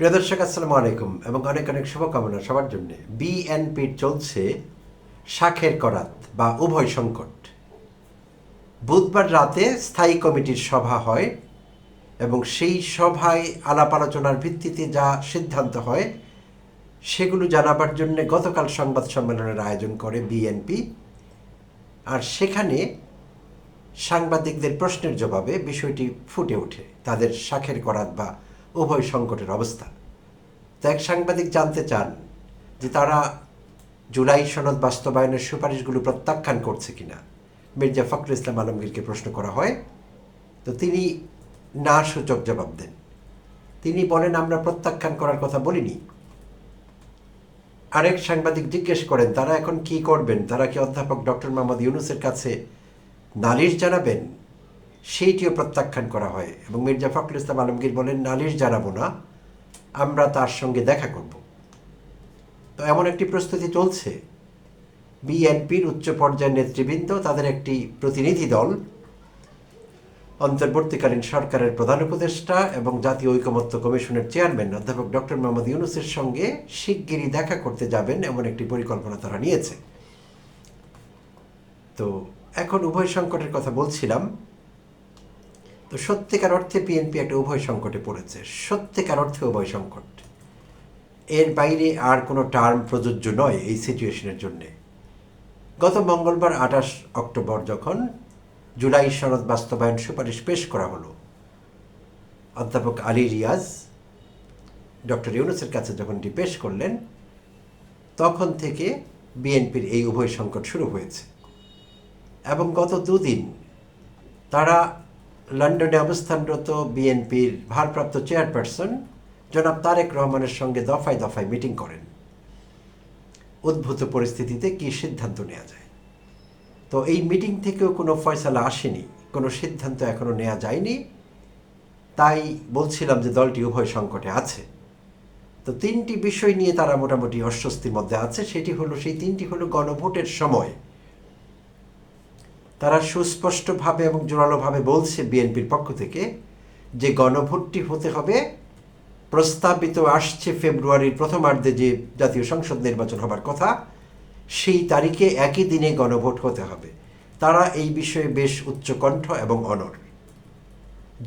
প্রিয় দর্শক, আসসালামু আলাইকুম এবং অনেক অনেক শুভকামনা সবার জন্য। বিএনপির চলছে শাখের করাত বা উভয় সংকট। বুধবার রাতে স্থায়ী কমিটির সভা হয় এবং সেই সভায় আলাপ আলোচনার ভিত্তিতে যা সিদ্ধান্ত হয়, সেগুলো জানাবার জন্য গতকাল সংবাদ সম্মেলনের আয়োজন করে বিএনপি আর সেখানে সাংবাদিকদের প্রশ্নের জবাবে বিষয়টি ফুটে ওঠে। তাদের শাখের করাত বা উভয় সংকটের অবস্থা। তো এক সাংবাদিক জানতে চান যে তারা জুলাই সনদ বাস্তবায়নের সুপারিশগুলো প্রত্যাখ্যান করছে কিনা। মির্জা ফখরুল ইসলাম আলমগীরকে প্রশ্ন করা হয়। তো তিনি না সূচক জবাব দেন। তিনি বলেন, আমরা প্রত্যাখ্যান করার কথা বলিনি। আরেক সাংবাদিক জিজ্ঞেস করেন, তারা এখন কি করবেন? তারা কি অধ্যাপক ডক্টর মোহাম্মদ ইউনুসের কাছে নালিশ জানাবেন? সেইটিও প্রত্যাখ্যান করা হয় এবং মির্জা ফখরুল ইসলাম আলমগীর বলেন, নালিশ জানাব না, আমরা তার সঙ্গে দেখা করব। তো এমন একটি প্রস্তুতি চলছে। বিএনপির উচ্চ পর্যায়ের নেতৃবৃন্দ, তাদের একটি প্রতিনিধি দল, অন্তর্বর্তীকালীন সরকারের প্রধান উপদেষ্টা এবং জাতীয় ঐকমত্য কমিশনের চেয়ারম্যান, অধ্যাপক ডক্টর মোহাম্মদ ইউনুসের সঙ্গে শিগগিরই দেখা করতে যাবেন এমন একটি পরিকল্পনা তারা নিয়েছে। তো এখন উভয় সংকটের কথা বলছিলাম। তো সত্যিকার অর্থে বিএনপি একটা উভয় সংকটে পড়েছে। সত্যিকার অর্থে উভয় সংকট। এর বাইরে আর কোনো টার্ম প্রযোজ্য নয় এই সিচুয়েশনের জন্যে। গত মঙ্গলবার আঠাশ অক্টোবর যখন জুলাই সনদ বাস্তবায়ন সুপারিশ পেশ করা হলো, অধ্যাপক আলী রিয়াজ ডক্টর ইউনুসের কাছে যখন এটি পেশ করলেন, তখন থেকে বিএনপির এই উভয় সংকট শুরু হয়েছে। এবং গত দুদিন তারা লন্ডনে অবস্থানরত বিএনপির ভারপ্রাপ্ত চেয়ারপারসন জনাব তারেক রহমানের সঙ্গে দফায় দফায় মিটিং করেন। উদ্ভূত পরিস্থিতিতে কী সিদ্ধান্ত নেওয়া যায়? তো এই মিটিং থেকেও কোনো ফয়সালা আসেনি, কোনো সিদ্ধান্ত এখনও নেওয়া যায়নি। তাই বলছিলাম যে দলটি উভয় সংকটে আছে। তো তিনটি বিষয় নিয়ে তারা মোটামুটি অস্বস্তির মধ্যে আছে, সেটি হলো, সেই তিনটি হলো গণভোটের সময়। তারা সুস্পষ্টভাবে এবং জোরালোভাবে বলছে বিএনপির পক্ষ থেকে যে গণভোটটি হতে হবে। প্রস্তাবিত আসছে ফেব্রুয়ারির প্রথমার্ধে যে জাতীয় সংসদ নির্বাচন হবার কথা, সেই তারিখে একই দিনে গণভোট হতে হবে। তারা এই বিষয়ে বেশ উচ্চকণ্ঠ এবং অনর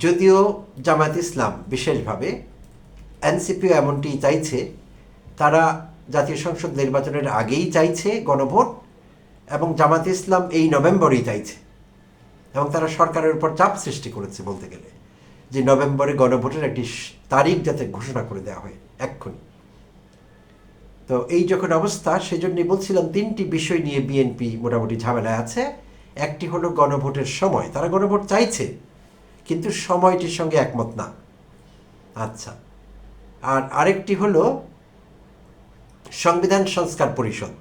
যদিও জামায়াত ইসলাম বিশেষভাবে এনসিপিও এমনটি চাইছে, তারা জাতীয় সংসদ নির্বাচনের আগেই চাইছে গণভোট এবং জামাত ইসলাম এই নভেম্বরেই চাইছে এবং তারা সরকারের উপর চাপ সৃষ্টি করেছে বলতে গেলে, যে নভেম্বরে গণভোটের একটি তারিখ যাতে ঘোষণা করে দেওয়া হয়, এক্ষুনি। তো এই যখন অবস্থা, সেজন্যই বলছিলাম তিনটি বিষয় নিয়ে বিএনপি মোটামুটি ঝামেলায় আছে। একটি হলো গণভোটের সময়। তারা গণভোট চাইছে, কিন্তু সময়টির সঙ্গে একমত না। আচ্ছা। আর আরেকটি হলো সংবিধান সংস্কার পরিষদ।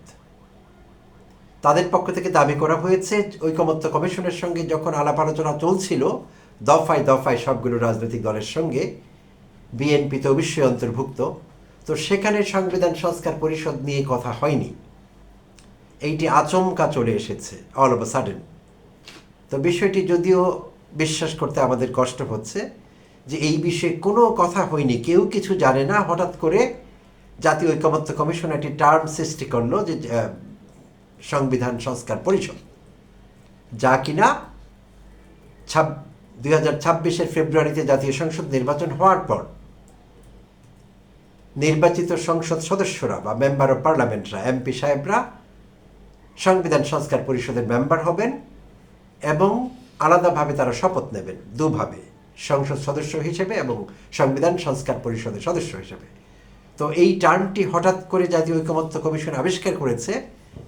তাদের পক্ষ থেকে দাবি করা হয়েছে, ঐকমত্য কমিশনের সঙ্গে যখন আলাপ আলোচনা চলছিল, দফায় দফায় সবগুলো রাজনৈতিক দলের সঙ্গে বিএনপি তো অবশ্যই অন্তর্ভুক্ত। তো সেখানে সংবিধান সংস্কার পরিষদ নিয়ে কথা হয়নি। এইটি আচমকা চলে এসেছে অল অফ সাডেন তো বিষয়টি যদিও বিশ্বাস করতে আমাদের কষ্ট হচ্ছে যে এই বিষয়ে কোনো কথা হয়নি, কেউ কিছু জানে না। হঠাৎ করে জাতীয় ঐকমত্য কমিশন একটি টার্ম সৃষ্টি করল যে সংবিধান সংস্কার পরিষদ। যা কিনা দুই হাজার ফেব্রুয়ারিতে জাতীয় সংসদ নির্বাচন হওয়ার পর নির্বাচিত সংসদ সদস্যরা বা মেম্বার অফ পার্লামেন্টরা এমপি সাহেবরা সংবিধান সংস্কার পরিষদের মেম্বার হবেন এবং আলাদাভাবে তারা শপথ নেবেন দুভাবে, সংসদ সদস্য হিসেবে এবং সংবিধান সংস্কার পরিষদের সদস্য হিসেবে। তো এই টার্মটি হঠাৎ করে জাতীয় ঐকমত্য কমিশন আবিষ্কার করেছে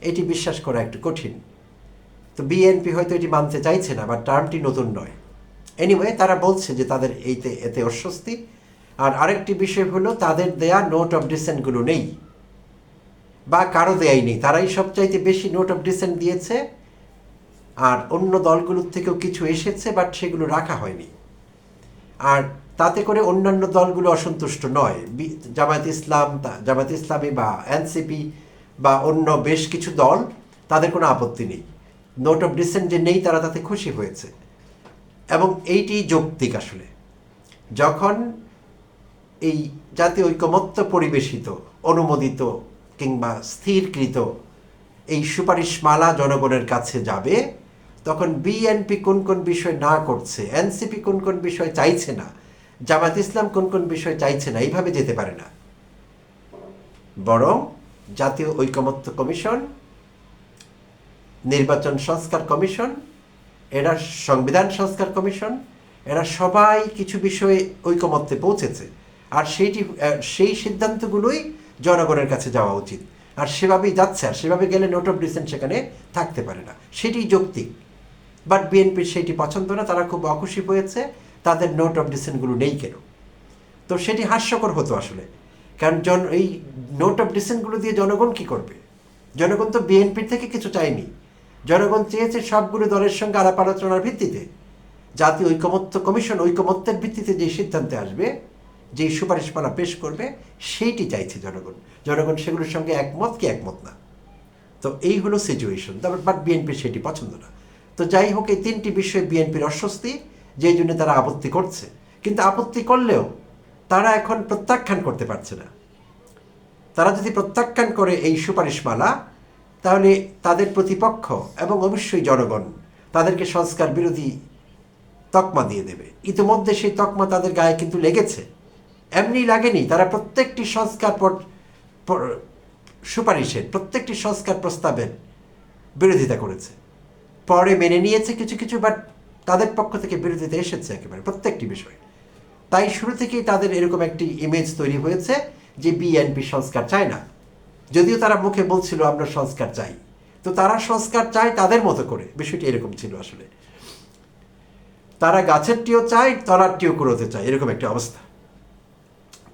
এটি বিশ্বাস করা একটু কঠিন। তো বিএনপি হয়তো এটি মানতে চাইছে না, বা টার্মটি নতুন নয়। এনিওয়ে তারা বলছে যে তাদের এইতে, এতে অস্বস্তি। আর আরেকটি বিষয় হলো, তাদের দেয়া নোট অফ ডিসেন্টগুলো নেই। বা কারও দেয়াই নেই। তারাই সবচাইতে বেশি নোট অফ ডিসেন্ট দিয়েছে। আর অন্য দলগুলোর থেকেও কিছু এসেছে বাট সেগুলো রাখা হয়নি। আর তাতে করে অন্যান্য দলগুলো অসন্তুষ্ট নয়। জামায়াত ইসলাম জামায়াত ইসলামী বা এনসিপি বা অন্য বেশ কিছু দল, তাদের কোনো আপত্তি নেই। নোট অফ ডিসেন্ট যে নেই, তারা তাতে খুশি হয়েছে। এবং এইটি যৌক্তিক আসলে। যখন এই জাতীয় ঐকমত্য পরিবেশিত, অনুমোদিত কিংবা স্থিরকৃত এই সুপারিশমালা জনগণের কাছে যাবে, তখন বিএনপি কোন কোন বিষয় না করছে এনসিপি কোন কোন বিষয় চাইছে না জামাত ইসলাম কোন কোন বিষয় চাইছে না, এইভাবে যেতে পারে না। বরং জাতীয় ঐকমত্য কমিশন, নির্বাচন সংস্কার কমিশন, এরা সংবিধান সংস্কার কমিশন, এরা সবাই কিছু বিষয়ে ঐকমত্যে পৌঁছেছে। আর সেইটি সেই সিদ্ধান্তগুলোই জনগণের কাছে যাওয়া উচিত। আর সেভাবেই যাচ্ছে, আর সেভাবে গেলে নোট অফ ডিসেন্ট সেখানে থাকতে পারে না। সেটি যৌক্তিক। বাট বিএনপির সেইটি পছন্দ না, তারা খুব অখুশি হয়েছে, তাদের নোট অফ ডিসেন্টগুলো নেই কেন? তো সেটি হাস্যকর হতো আসলে। কারণ জন, এই নোট অফ ডিসেন্টগুলো দিয়ে জনগণ কি করবে? জনগণ তো বিএনপির থেকে কিছু চায়নি। জনগণ চেয়েছে সবগুলো দলের সঙ্গে আলাপ আলোচনার ভিত্তিতে। জাতীয় ঐকমত্য কমিশন ঐকমত্যের ভিত্তিতে যে সিদ্ধান্তে আসবে যে সুপারিশমালা পেশ করবে, সেইটি চাইছে জনগণ। জনগণ সেগুলোর সঙ্গে একমত কি একমত না? তো এই হলো সিচুয়েশন তারপর বাট বিএনপির সেটি পছন্দ না। তো যাই হোক, এই তিনটি বিষয়ে বিএনপির অস্বস্তি, যেই জন্য তারা আপত্তি করছে। কিন্তু আপত্তি করলেও তারা এখন প্রত্যাখ্যান করতে পারছে না। তারা যদি প্রত্যাখ্যান করে এই সুপারিশমালা, তাহলে তাদের প্রতিপক্ষ এবং অবশ্যই জনগণ তাদেরকে সংস্কার বিরোধী তকমা দিয়ে দেবে। ইতিমধ্যে সেই তকমা তাদের গায়ে কিন্তু লেগেছে। এমনি লাগেনি। তারা প্রত্যেকটি সংস্কার পর- পর- সুপারিশের প্রত্যেকটি সংস্কার প্রস্তাবের বিরোধিতা করেছে। পরে মেনে নিয়েছে কিছু কিছু, বাট তাদের পক্ষ থেকে বিরোধিতা এসেছে একেবারে প্রত্যেকটি বিষয়। তাই শুরু থেকেই তাদের এরকম একটি ইমেজ তৈরি হয়েছে যে বিএনপি সংস্কার চায় না। যদিও তারা মুখে বলছিল, আমরা সংস্কার চাই। তো তারা সংস্কার চায় তাদের মতো করে, বিষয়টি এরকম ছিল আসলে। তারা গাছেরটিও চায়, তলারটিও কুড়োতে চায়, এরকম একটা অবস্থা।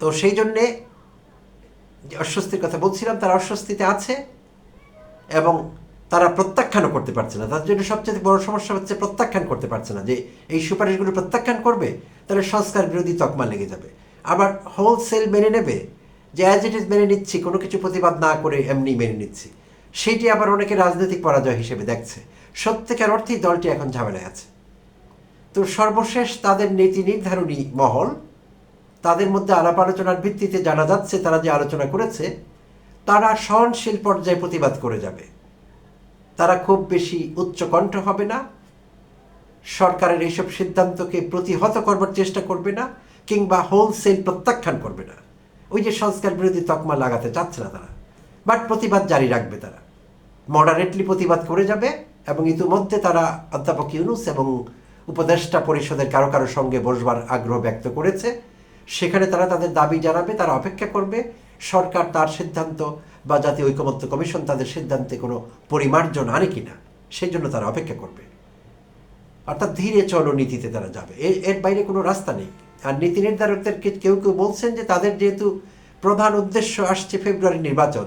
তো সেই জন্যে অস্বস্তির কথা বলছিলাম, তারা অস্বস্তিতে আছে এবং তারা প্রত্যাখ্যানও করতে পারছে না। তার জন্য সবচেয়ে বড় সমস্যা হচ্ছে প্রত্যাখ্যান করতে পারছে না যে এই সুপারিশগুলো প্রত্যাখ্যান করবে, তাহলে সংস্কার বিরোধী তকমা লেগে যাবে। আবার হোলসেল মেনে নেবে, যে অ্যাজ ইট ইজ মেনে নিচ্ছি, কোনো কিছু প্রতিবাদ না করে এমনি মেনে নিচ্ছি। সেটি আবার অনেকে রাজনৈতিক পরাজয় হিসেবে দেখছে। সত্যিকার অর্থেই দলটি এখন ঝামেলায় আছে। তো সর্বশেষ তাদের নীতি নির্ধারণী মহল, তাদের মধ্যে আলাপ আলোচনার ভিত্তিতে জানা যাচ্ছে তারা যে আলোচনা করেছে, তারা সহনশীল পর্যায়ে প্রতিবাদ করে যাবে। তারা খুব বেশি উচ্চকণ্ঠ হবে না। সরকারের এইসব সিদ্ধান্তকে প্রতিহত করবার চেষ্টা করবে না, কিংবা হোলসেল প্রত্যাখ্যান করবে না। ওই যে সংস্কার বিরোধী তকমা লাগাতে চাচ্ছে না তারা বাট প্রতিবাদ জারি রাখবে তারা। মডারেটলি প্রতিবাদ করে যাবে, এবং ইতিমধ্যে তারা অধ্যাপক ইউনুস এবং উপদেষ্টা পরিষদের কারও কারও সঙ্গে বসবার আগ্রহ ব্যক্ত করেছে। সেখানে তারা তাদের দাবি জানাবে, তারা অপেক্ষা করবে। সরকার তার সিদ্ধান্ত বা জাতীয় ঐকমত্য কমিশন তাদের সিদ্ধান্তে কোনো পরিমার্জন আনে কিনা, সেই জন্য তারা অপেক্ষা করবে। অর্থাৎ ধীরে চলো নীতিতে তারা যাবে। এর বাইরে কোনো রাস্তা নেই। আর নীতি নির্ধারকদেরকে কেউ কেউ বলছেন যে তাদের যেহেতু প্রধান উদ্দেশ্য আসছে ফেব্রুয়ারি নির্বাচন,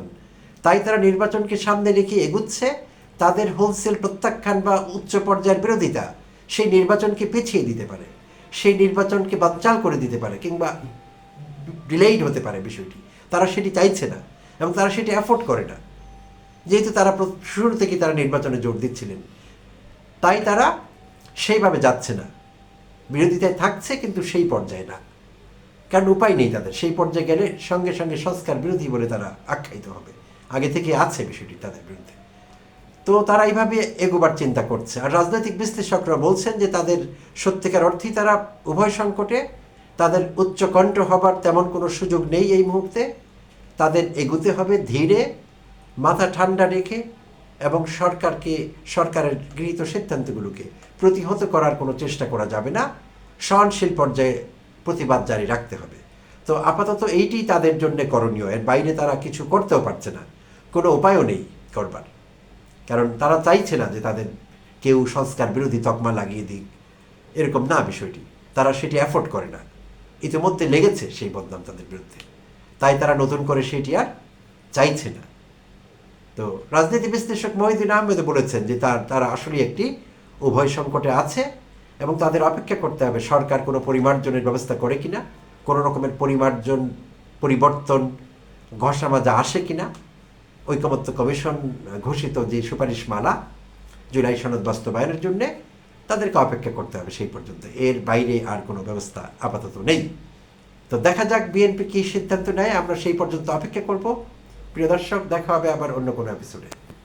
তাই তারা নির্বাচনকে সামনে রেখে এগুচ্ছে। তাদের হোলসেল প্রত্যাখ্যান বা উচ্চ পর্যায়ের বিরোধিতা সেই নির্বাচনকে পিছিয়ে দিতে পারে, সেই নির্বাচনকে বানচাল করে দিতে পারে কিংবা ডিলেইড হতে পারে বিষয়টি। তারা সেটি চাইছে না। এবং তারা সেটি অ্যাফোর্ড করে না। যেহেতু তারা শুরু থেকে তারা নির্বাচনে জোর দিচ্ছিলেন। তাই তারা সেইভাবে যাচ্ছে না। বিরোধিতায় থাকছে কিন্তু সেই পর্যায়ে না। কারণ উপায় নেই তাদের। সেই পর্যায়ে গেলে সঙ্গে সঙ্গে সংস্কার বিরোধী বলে তারা আখ্যায়িত হবে। আগে থেকে আছে বিষয়টি তাদের বিরুদ্ধে। তো তারা এইভাবে এগোবার চিন্তা করছে। আর রাজনৈতিক বিশ্লেষকরা বলছেন যে তাদের সত্যিকার অর্থেই তারা উভয় সংকটে, তাদের উচ্চকণ্ঠ হবার তেমন কোনো সুযোগ নেই এই মুহূর্তে। তাদের এগুতে হবে ধীরে, মাথা ঠান্ডা রেখে এবং সরকারকে, সরকারের গৃহীত সিদ্ধান্তগুলোকে প্রতিহত করার কোনো চেষ্টা করা যাবে না। সহনশীল পর্যায়ে প্রতিবাদ জারি রাখতে হবে। তো আপাতত এইটি তাদের জন্য করণীয়। এর বাইরে তারা কিছু করতেও পারছে না। কোনো উপায়ও নেই করবার। কারণ তারা চাইছে না যে তাদের কেউ সংস্কার বিরোধী তকমা লাগিয়ে দিক। এরকম না বিষয়টি। তারা সেটি অ্যাফোর্ড করে না। ইতিমধ্যে লেগেছে সেই বদনাম তাদের বিরুদ্ধে। তাই তারা নতুন করে সেটি আর চাইছে না। তো রাজনীতি বিশ্লেষক মহিউদ্দিন আহমেদ বলেছেন যে তার, তারা আসলে একটি উভয় সংকটে আছে এবং তাদের অপেক্ষা করতে হবে সরকার কোনো পরিমার্জনের ব্যবস্থা করে কিনা, কোনো রকমের পরিমার্জন, পরিবর্তন ঘষা মাজা আসে কিনা। ঐকমত্য কমিশন ঘোষিত যে সুপারিশমালা জুলাই সনদ বাস্তবায়নের জন্যে তাদেরকে অপেক্ষা করতে হবে সেই পর্যন্ত। এর বাইরে আর কোনো ব্যবস্থা আপাতত নেই। তো দেখা যাক বিএনপি কি সিদ্ধান্ত নেয়, আমরা সেই পর্যন্ত অপেক্ষা করব। প্রিয় দর্শক, দেখা হবে আবার অন্য কোনো এপিসোডে